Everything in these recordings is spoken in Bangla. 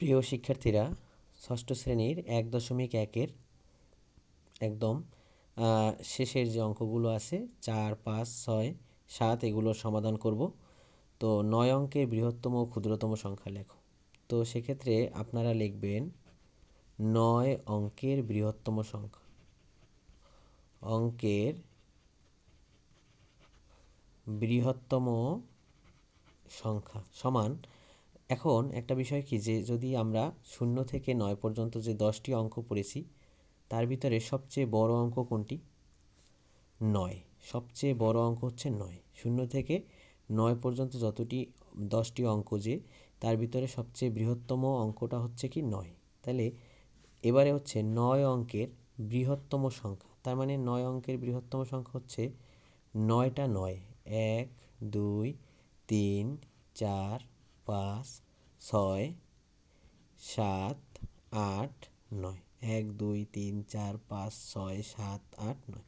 প্রিয় শিক্ষার্থীরা, ষষ্ঠ শ্রেণির এক দশমিক একের একদম শেষের যে অঙ্কগুলো আছে, চার, পাঁচ, ছয়, সাত এগুলোর সমাধান করব। তো নয় অঙ্কের বৃহত্তম ও ক্ষুদ্রতম সংখ্যা লেখো। তো সেক্ষেত্রে আপনারা লিখবেন নয় অঙ্কের বৃহত্তম সংখ্যা। অঙ্কের বৃহত্তম সংখ্যা সমান এখন একটা বিষয় কি যে, যদি আমরা শূন্য থেকে নয় পর্যন্ত যে দশটি অঙ্ক পড়েছি, তার ভিতরে সবচেয়ে বড় অঙ্ক কোনটি? নয়। সবচেয়ে বড় অঙ্ক হচ্ছে নয়। শূন্য থেকে নয় পর্যন্ত যতটি, দশটি অঙ্ক যে, তার ভিতরে সবচেয়ে বৃহত্তম অঙ্কটা হচ্ছে কি নয়। তাহলে এবারে হচ্ছে নয় অঙ্কের বৃহত্তম সংখ্যা, তার মানে নয় অঙ্কের বৃহত্তম সংখ্যা হচ্ছে নয়টা নয়। এক, দুই, তিন, চার পাঁচ, ছয়, সাত, আট, নয়। এক, দুই, তিন, চার, পাঁচ, ছয়, সাত, আট, নয়।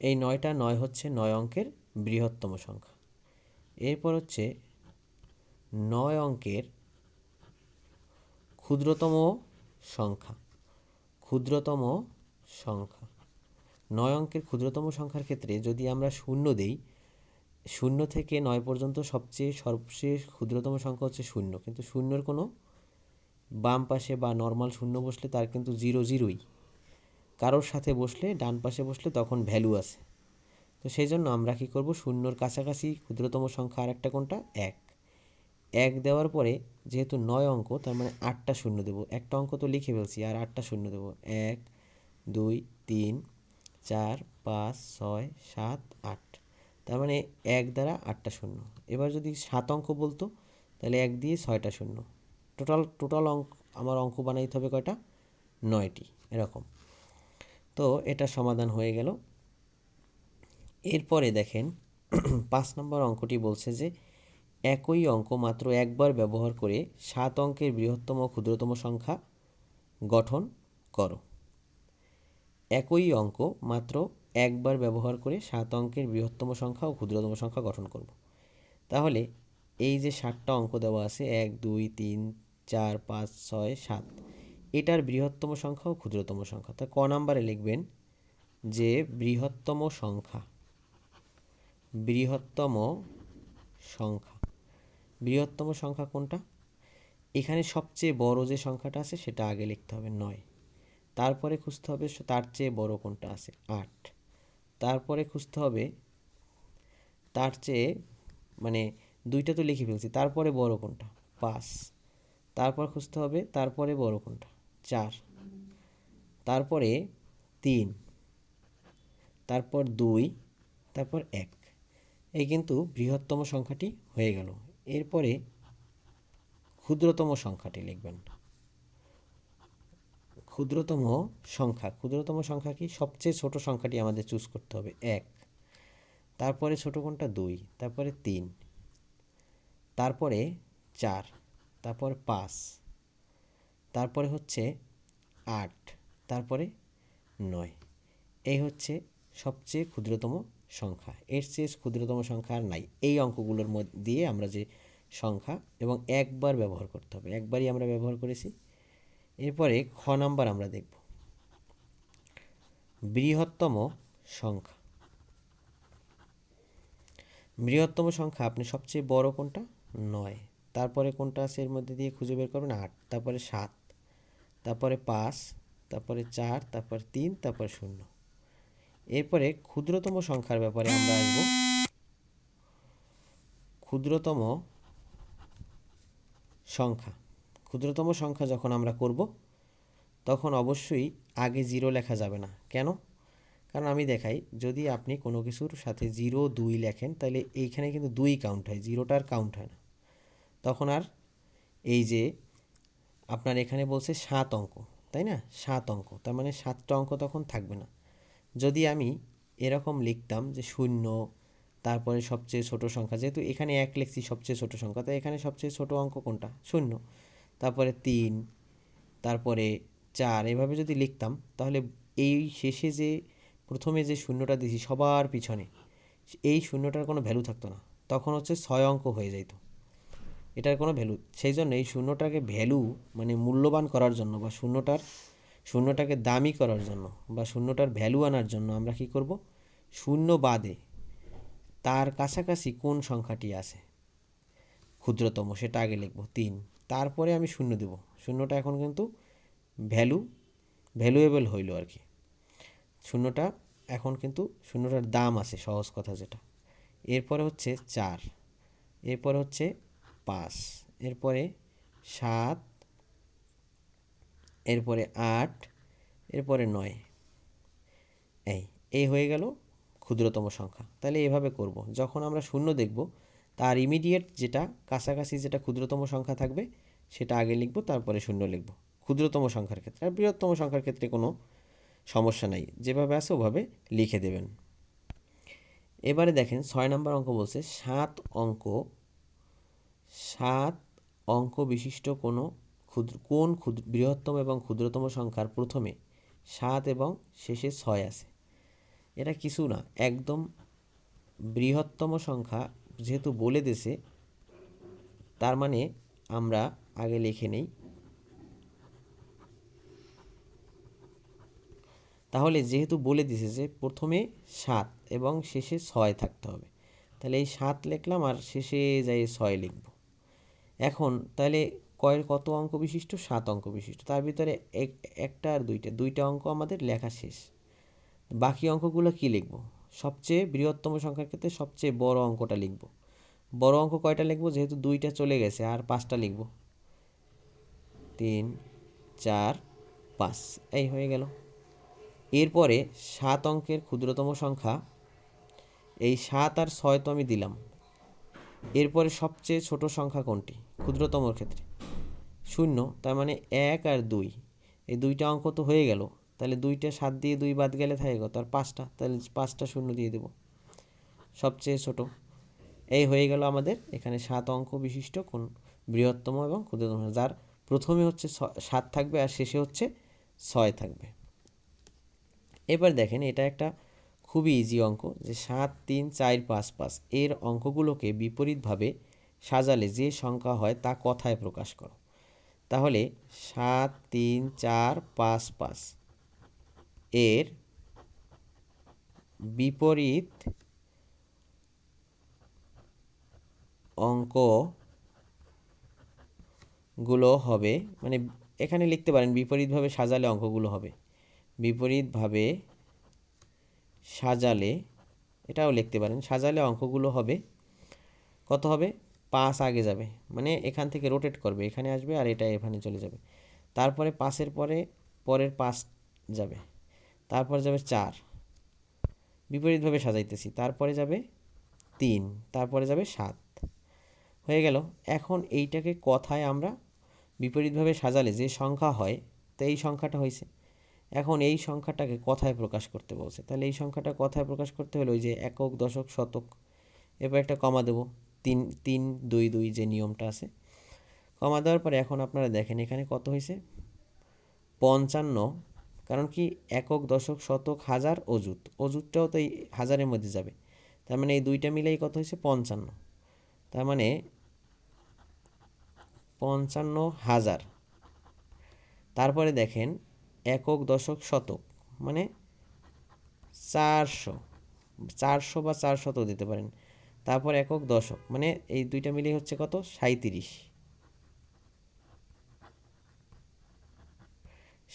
এই নয়টা নয় হচ্ছে নয় অঙ্কের বৃহত্তম সংখ্যা। এরপর হচ্ছে নয় অঙ্কের ক্ষুদ্রতম সংখ্যা। ক্ষুদ্রতম সংখ্যা। নয় অঙ্কের ক্ষুদ্রতম সংখ্যার ক্ষেত্রে যদি আমরা শূন্য দেই শূন্য থেকে নয় পর্যন্ত সবচেয়ে সর্বশেষ ক্ষুদ্রতম সংখ্যা হচ্ছে শূন্য। কিন্তু শূন্যর কোনো বাম পাশে বা নর্মাল শূন্য বসলে তার কিন্তু জিরো জিরোই কারোর সাথে বসলে, ডান পাশে বসলে তখন ভ্যালু আছে। তো সেই জন্য আমরা কী করব? শূন্যর কাছাকাছি ক্ষুদ্রতম সংখ্যা আর একটা কোনটা? এক। এক দেওয়ার পরে যেহেতু নয় অঙ্ক, তার মানে আটটা শূন্য দেবো। একটা অঙ্ক তো লিখে ফেলছি, আর আটটা শূন্য দেবো। এক, দুই, তিন, চার, পাঁচ, ছয়, সাত, আট। তার মানে এক দ্বারা আটটা শূন্য। এবার যদি সাত অঙ্ক বলতো, তাহলে এক দিয়ে ছয়টা শূন্য। টোটাল টোটাল অঙ্ক, আমার অঙ্ক বানাইতে হবে কয়টা? নয়টি, এরকম। তো এটা সমাধান হয়ে গেল। এরপরে দেখেন, পাঁচ নম্বর অঙ্কটি বলছে যে, একই অঙ্ক মাত্র একবার ব্যবহার করে সাত অঙ্কের বৃহত্তম ক্ষুদ্রতম সংখ্যা গঠন করো। একই অঙ্ক মাত্র একবার ব্যবহার করে সাত অঙ্কের বৃহত্তম সংখ্যা ও ক্ষুদ্রতম সংখ্যা গঠন করব। তাহলে এই যে সাতটা অঙ্ক দেওয়া আছে, এক, দুই, তিন, চার, পাঁচ, ছয়, সাত, এটার বৃহত্তম সংখ্যা ও ক্ষুদ্রতম সংখ্যা। তা ক নাম্বারে লিখবেন যে বৃহত্তম সংখ্যা বৃহত্তম সংখ্যা বৃহত্তম সংখ্যা কোনটা? এখানে সবচেয়ে বড় যে সংখ্যাটা আছে সেটা আগে লিখতে হবে নয়, তারপরে খুঁজতে হবে তার চেয়ে বড় কোনটা আছে আট। তারপরে খুঁজতে হবে তার চেয়ে মানে দুইটা তো লিখে ফেলছি, তারপরে বড় কোনটা? পাঁচ। তারপর খুঁজতে হবে, তারপরে বড় কোনটা? চার। তারপরে তিন। তারপর দুই। তারপর এক। এই কিন্তু বৃহত্তম সংখ্যাটি হয়ে গেল। এরপরে ক্ষুদ্রতম সংখ্যাটি লিখবেন। ক্ষুদ্রতম সংখ্যা ক্ষুদ্রতম সংখ্যা কি? সবচেয়ে ছোট সংখ্যাটি আমাদের চুজ করতে হবে। এক। তারপরে ছোট কোনটা? দুই। তারপরে তিন। তারপরে চার। তারপরে পাঁচ। তারপরে হচ্ছে আট। তারপরে নয়। এই হচ্ছে সবচেয়ে ক্ষুদ্রতম সংখ্যা। এর চেয়ে ক্ষুদ্রতম সংখ্যা আর নাই। এই অঙ্কগুলোর মধ্যে দিয়ে আমরা যে সংখ্যা এবং একবার ব্যবহার করতে হবে। একবারই আমরা ব্যবহার করেছি। এরপরে খ নাম্বার আমরা দেখব। বৃহত্তম সংখ্যা। বৃহত্তম সংখ্যা আপনি সবচেয়ে বড় কোনটা? নয়। তারপরে কোনটা আছে এর মধ্যে দিয়ে খুঁজে বের করবেন? আট। তারপরে সাত। তারপরে পাঁচ। তারপরে চার। তারপর তিন। তারপর শূন্য। এরপরে ক্ষুদ্রতম সংখ্যার ব্যাপারে আমরা আসব। ক্ষুদ্রতম সংখ্যা। ক্ষুদ্রতম সংখ্যা যখন আমরা করব, তখন অবশ্যই আগে জিরো লেখা যাবে না। কেন? কারণ আমি দেখাই, যদি আপনি কোনো কিছুর সাথে জিরো দুই লেখেন, তাহলে এইখানে কিন্তু দুই কাউন্ট হয় জিরোটার কাউন্ট হয় না। তখন আর এই যে আপনার এখানে বলছে সাত অঙ্ক, তাই না? সাত অঙ্ক, তার মানে সাতটা অঙ্ক তখন থাকবে না। যদি আমি এরকম লিখতাম যে শূন্য, তারপরে সবচেয়ে ছোট সংখ্যা, যেহেতু এখানে এক লিখছি সবচেয়ে ছোট সংখ্যা, তাই এখানে সবচেয়ে ছোট অঙ্ক কোনটা? শূন্য। তারপরে তিন, তারপরে চার, এভাবে যদি লিখতাম, তাহলে এই শেষে যে, প্রথমে যে শূন্যটা দিয়েছি সবার পিছনে, এই শূন্যটার কোনো ভ্যালু থাকতো না। তখন হচ্ছে ছয় অঙ্ক হয়ে যেত এটার কোনো ভ্যালু সেই জন্য এই শূন্যটাকে ভ্যালু মানে মূল্যবান করার জন্য বা শূন্যটার, শূন্যটাকে দামি করার জন্য বা শূন্যটার ভ্যালু আনার জন্য আমরা কি করব? শূন্য বাদে তার কাছাকাছি কোন সংখ্যাটি আছে? ক্ষুদ্রতম, সেটা আগে লিখব। তিন তারপরে আমি শূন্য দেব। শূন্যটা এখন কিন্তু ভ্যালু ভ্যালুয়েবল হইল আর কি। শূন্যটা এখন কিন্তু শূন্যটার দাম আছে, সহজ কথা যেটা। এরপরে হচ্ছে চার, এরপরে হচ্ছে পাঁচ, এরপরে সাত, এরপরে আট, এরপরে নয়। এই এই হয়ে গেল ক্ষুদ্রতম সংখ্যা। তাহলে এভাবে করব। যখন আমরা শূন্য দেখব তার ইমিডিয়েট যেটা কাছাকাছি যেটা ক্ষুদ্রতম সংখ্যা থাকবে, সেটা আগে লিখব, তারপরে শূন্য লিখব। ক্ষুদ্রতম সংখ্যার ক্ষেত্রে, আর বৃহত্তম সংখ্যার ক্ষেত্রে কোনো সমস্যা নাই। যেভাবে আছে ওভাবে লিখে দেবেন। এবারে দেখেন ছয় নম্বর অঙ্ক বলছে, সাত অঙ্ক সাত অঙ্ক বিশিষ্ট কোনো ক্ষুদ্র, কোন ক্ষুদ্র, বৃহত্তম এবং ক্ষুদ্রতম সংখ্যার প্রথমে সাত এবং শেষে ছয় আছে। এটা কিছু না, একদম বৃহত্তম সংখ্যা যেহেতু বলে দিছে তার মানে আমরা আগে লিখে নেই। তাহলে যেহেতু বলে দিছে যে প্রথমে সাত এবং শেষে ছয় থাকতে হবে, তাহলে এই সাত লিখলাম আর শেষে যাই ছয় লিখব। এখন তাহলে কয়ের কত অঙ্ক বিশিষ্ট? সাত অঙ্ক বিশিষ্ট। তার ভিতরে এক, একটা আর দুইটা দুইটা অঙ্ক আমাদের লেখা শেষ। বাকি অঙ্কগুলো কি লিখব? সবচেয়ে বৃহত্তম সংখ্যার ক্ষেত্রে সবচেয়ে বড় অঙ্কটা লিখব। বড় অঙ্ক কয়টা লিখব? যেহেতু দুইটা চলে গেছে, আর পাঁচটা লিখব। তিন, চার, পাঁচ, এই হয়ে গেল। এরপরে সাত অঙ্কের ক্ষুদ্রতম সংখ্যা, এই সাত আর ছয় তো আমি দিলাম। এরপরে সবচেয়ে ছোট সংখ্যা কোনটি? ক্ষুদ্রতমর ক্ষেত্রে। শূন্য, তার মানে এক আর দুই। এই দুইটা অঙ্ক তো হয়ে গেল। তাহলে দুইটা সাত দিয়ে দুই বাদ গেলে থাকে কত? আর পাঁচটা, তাহলে পাঁচটা শূন্য দিয়ে দেব। সবচেয়ে ছোট। এই হয়ে গেল আমাদের এখানে সাত অঙ্ক বিশিষ্ট কোন বৃহত্তম এবং ক্ষুদ্রতম। যার প্রথমে হচ্ছে সাত থাকবে আর শেষে হচ্ছে ছয় থাকবে। এবার দেখেন এটা একটা খুবই ইজি অঙ্ক যে সাত, তিন, চার, পাঁচ পাঁচ এর অঙ্কগুলোকে বিপরীতভাবে সাজালে যে সংখ্যা হয় তা কথায় প্রকাশ করো। তাহলে সাত, তিন, চার, পাঁচ পাঁচ এর বিপরীত অঙ্কগুলো হবে মানে এখানে লিখতে পারেন বিপরীতভাবে সাজালে অঙ্কগুলো হবে। বিপরীতভাবে সাজালে, এটাও লিখতে পারেন, সাজালে অঙ্কগুলো হবে, কত হবে? পাঁচ আগে যাবে মানে এখান থেকে রোটেট করবে, এখানে আসবে আর এটা এখানে চলে যাবে। তারপরে পাঁচের পরে, পরের পাঁচ যাবে। তারপরে যাবে চার। বিপরীতভাবে সাজাইতেছি, তারপরে যাবে তিন, তারপরে যাবে সাত। হয়ে গেল। এখন এইটাকে কথায় আমরা বিপরীতভাবে সাজালে যে সংখ্যা হয়, তো এই সংখ্যাটা হয়েছে এখন এই সংখ্যাটাকে কথায় প্রকাশ করতে বলছে। তাহলে এই সংখ্যাটা কথায় প্রকাশ করতে হলে ওই যে একক, দশক, শতক এবার একটা কমা দেবো। তিন তিন, দুই দুই যে নিয়মটা আছে। কমা দেওয়ার পরে এখন আপনারা দেখেন এখানে কত হয়েছে পঞ্চান্ন কারণ কি একক, দশক, শতক, হাজার অজুত অজুতটাও তো এই হাজারের মধ্যে যাবে। তার মানে এই দুইটা মিলেই কত হয়েছে? পঞ্চান্ন। তার মানে পঞ্চান্ন হাজার। তারপরে দেখেন, একক, দশক, শতক মানে চারশো। চারশো বা চারশত দিতে পারেন। তারপর একক, দশক মানে এই দুইটা মিলিয়ে হচ্ছে কত? সাঁত্রিশ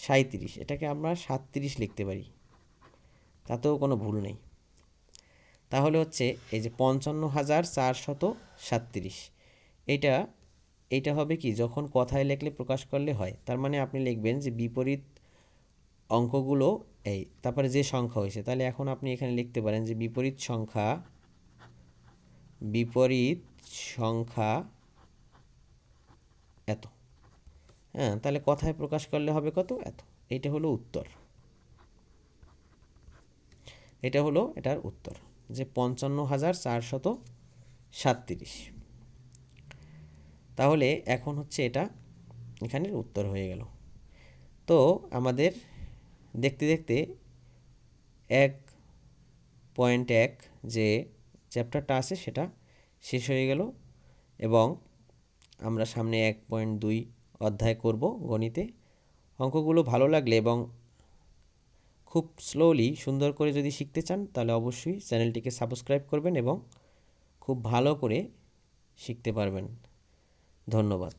সাঁত্রিশ এটাকে আমরা সাতত্রিশ লিখতে পারি। তাতেও কোনো ভুল নেই। তাহলে হচ্ছে এই যে পঞ্চান্ন হাজার চারশত সাতত্রিশ এটা এইটা হবে কি যখন কথায় লেখলে প্রকাশ করলে হয়, তার মানে আপনি লিখবেন যে বিপরীত অঙ্কগুলো এই, তারপরে যে সংখ্যা হয়েছে, তাহলে এখন আপনি এখানে লিখতে পারেন যে বিপরীত সংখ্যা বিপরীত সংখ্যা এত। হ্যাঁ তাহলে কথায় প্রকাশ করলে হবে কত? এত। এইটা হলো উত্তর। এটা হলো এটার উত্তর যে পঞ্চান্ন হাজার চারশত সাতত্রিশ। তাহলে এখন হচ্ছে এটা এখানের উত্তর হয়ে গেল। তো আমাদের দেখতে দেখতে এক পয়েন্ট এক যে চ্যাপ্টারটা আছে সেটা শেষ হয়ে গেল এবং আমরা সামনে এক পয়েন্ট দুই অধ্যায় করব গণিতে। অঙ্কগুলো ভালো লাগলে এবং খুব স্লোলি সুন্দর করে যদি শিখতে চান, তাহলে অবশ্যই চ্যানেলটিকে সাবস্ক্রাইব করবেন এবং খুব ভালো করে শিখতে পারবেন। ধন্যবাদ।